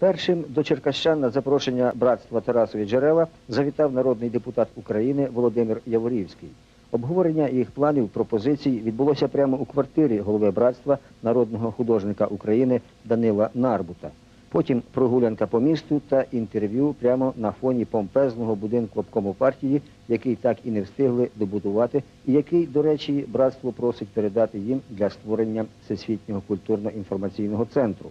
Першим до Черкащан на запрошення братства Тарасові Джерела завітав народний депутат України Володимир Яворівський. Обговорення їх планів, пропозицій відбулося прямо у квартирі голови братства народного художника України Данила Нарбута. Потім прогулянка по місту та інтерв'ю прямо на фоні помпезного будинку обкому партії, який так і не встигли добудувати, і який, до речі, братство просить передати їм для створення всесвітнього культурно-інформаційного центру.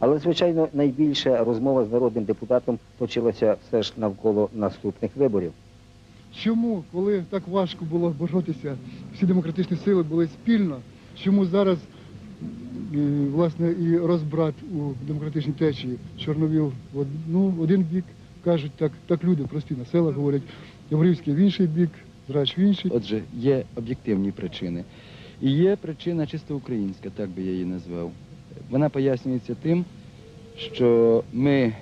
Але, звичайно, найбільша розмова з народним депутатом точилася все ж навколо наступних виборів. Чому, коли так важко було боротися, всі демократичні сили були спільно, чому зараз власне і розбрат у демократичній течії чорновіл в ну, один бік, кажуть так, так люди прості на селах говорять, Яврівський в інший бік, Зрач в інший. Отже, є об'єктивні причини. І є причина чисто українська, так би я її назвав. Вона пояснюється тим, що ми,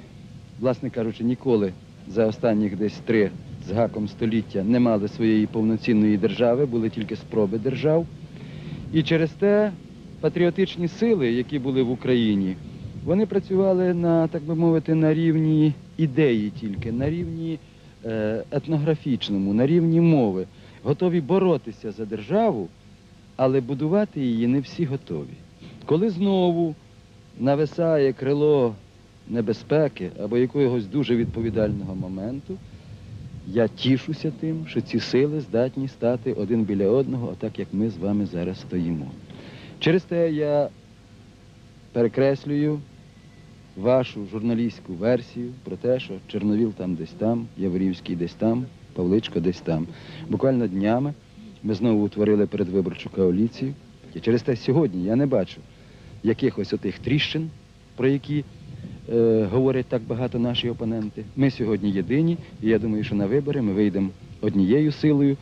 власне кажучи, ніколи за останніх десь три з гаком століття не мали своєї повноцінної держави, були тільки спроби держав. І через те патріотичні сили, які були в Україні, вони працювали на, так би мовити, на рівні ідеї тільки, на рівні е, етнографічному, на рівні мови, готові боротися за державу, але будувати її не всі готові. Коли знову нависає крило небезпеки або якогось дуже відповідального моменту, я тішуся тим, що ці сили здатні стати один біля одного, отак як ми з вами зараз стоїмо. Через те я перекреслюю вашу журналістську версію про те, що Чорновіл там десь там, Яворівський десь там, Павличко десь там. Буквально днями ми знову утворили передвиборчу коаліцію. І через те сьогодні я не бачу якихось отих тріщин, про які е, говорять так багато наші опоненти. Ми сьогодні єдині, і я думаю, що на вибори ми вийдемо однією силою,